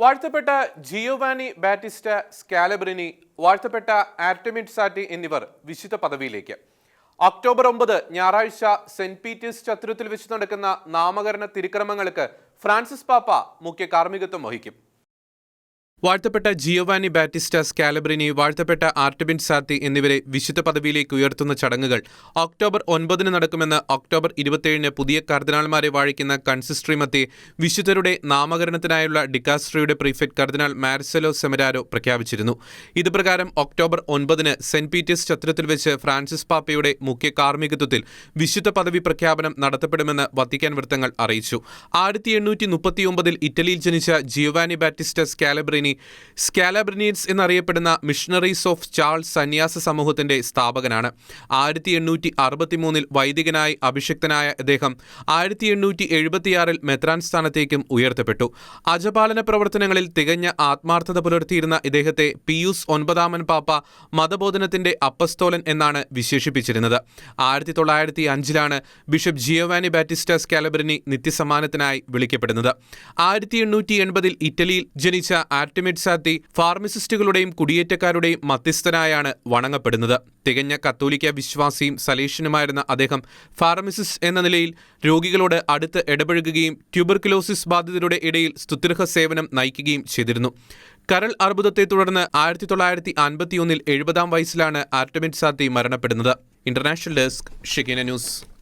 വാഴ്ത്തപ്പെട്ട Giovanni Battista സ്കാലബ്രിനി വാഴ്ത്തപ്പെട്ട ആർട്ടമിഡ് സാറ്റി എന്നിവർ വിശുദ്ധ പദവിയിലേക്ക്. ഒക്ടോബർ ഒമ്പത് ഞായറാഴ്ച സെന്റ് പീറ്റേഴ്സ് ചത്രത്തിൽ വെച്ച് നടക്കുന്ന നാമകരണ തിരുക്രമങ്ങൾക്ക് ഫ്രാൻസിസ് പാപ്പ മുഖ്യ കാർമ്മികത്വം വഹിക്കും. വാഴ്ത്തപ്പെട്ട ജിയോവാനി ബാറ്റിസ്റ്റ സ്കാലബ്രിനി വാഴ്ത്തപ്പെട്ട ആർട്ടബിൻ സാത്തി എന്നിവരെ വിശുദ്ധ പദവിയിലേക്ക് ഉയർത്തുന്ന ചടങ്ങുകൾ ഒക്ടോബർ ഒൻപതിന് നടക്കുമെന്ന് ഒക്ടോബർ ഇരുപത്തിയേഴിന് പുതിയ കർദിനാൾമാരെ വാഴിക്കുന്ന കൺസിസ്ട്രി മധ്യേ വിശുദ്ധരുടെ നാമകരണത്തിനായുള്ള ഡിക്കാസ്ട്രിയുടെ പ്രീഫെക്ട് കർദിനാൾ മാർസെലോ സെമരാരോ പ്രഖ്യാപിച്ചിരുന്നു. ഇതുപ്രകാരം ഒക്ടോബർ ഒൻപതിന് സെന്റ് പീറ്റേഴ്സ് ചത്രത്തിൽ വെച്ച് ഫ്രാൻസിസ് പാപ്പയുടെ മുഖ്യ കാർമ്മികത്വത്തിൽ വിശുദ്ധ പദവി പ്രഖ്യാപനം നടത്തപ്പെടുമെന്ന് വത്തിക്കാൻ വൃത്തങ്ങൾ അറിയിച്ചു. ആയിരത്തി എണ്ണൂറ്റി മുപ്പത്തിയൊമ്പതിൽ ഇറ്റലിയിൽ ജനിച്ച ജിയോവാനി ബാറ്റിസ്റ്റ സ്കാലബ്രിനി സ്കാലബ്രിനിയൻസ് എന്നറിയപ്പെടുന്ന മിഷണറീസ് ഓഫ് ചാൾസ് സന്യാസ സമൂഹത്തിന്റെ സ്ഥാപകനാണ്. ആയിരത്തി എണ്ണൂറ്റി അറുപത്തിമൂന്നിൽ വൈദികനായി അഭിഷിക്തനായ അദ്ദേഹം ആയിരത്തി എണ്ണൂറ്റി എഴുപത്തിയാറിൽ മെത്രാൻ സ്ഥാനത്തേക്കും ഉയർത്തപ്പെട്ടു. അജപാലന പ്രവർത്തനങ്ങളിൽ തികഞ്ഞ ആത്മാർത്ഥത പുലർത്തിയിരുന്ന ഇദ്ദേഹത്തെ പിയൂസ് ഒൻപതാമൻ പാപ്പ മതബോധനത്തിന്റെ അപ്പസ്തോലൻ എന്നാണ് വിശേഷിപ്പിച്ചിരുന്നത്. ആയിരത്തി തൊള്ളായിരത്തി അഞ്ചിലാണ് ബിഷപ്പ് ജിയോവാനി ബാറ്റിസ്റ്റ സ്കാലബ്രിനി നിത്യസമ്മാനത്തിനായി വിളിക്കപ്പെടുന്നത്. ആയിരത്തി എണ്ണൂറ്റി എൺപതിൽ ഇറ്റലിയിൽ ജനിച്ച ആർട്ടിമിഡ് സാത്തി ഫാർമസിസ്റ്റുകളുടെയും കുടിയേറ്റക്കാരുടെയും മധ്യസ്ഥനായാണ് വണങ്ങപ്പെടുന്നത്. തികഞ്ഞ കത്തോലിക്ക വിശ്വാസിയും സലേഷനുമായിരുന്ന അദ്ദേഹം ഫാർമസിസ്റ്റ് എന്ന നിലയിൽ രോഗികളോട് അടുത്ത് ഇടപഴകുകയും ട്യൂബർക്കുലോസിസ് ബാധിതരുടെ ഇടയിൽ സ്തുത്യർഹ സേവനം നയിക്കുകയും ചെയ്തിരുന്നു. കരൾ അർബുദത്തെ തുടർന്ന് ആയിരത്തി തൊള്ളായിരത്തി അൻപത്തിയൊന്നിൽ എഴുപതാം വയസ്സിലാണ് ആർട്ടമിഡ് സാത്തി മരണപ്പെടുന്നത്. International desk Shigina news.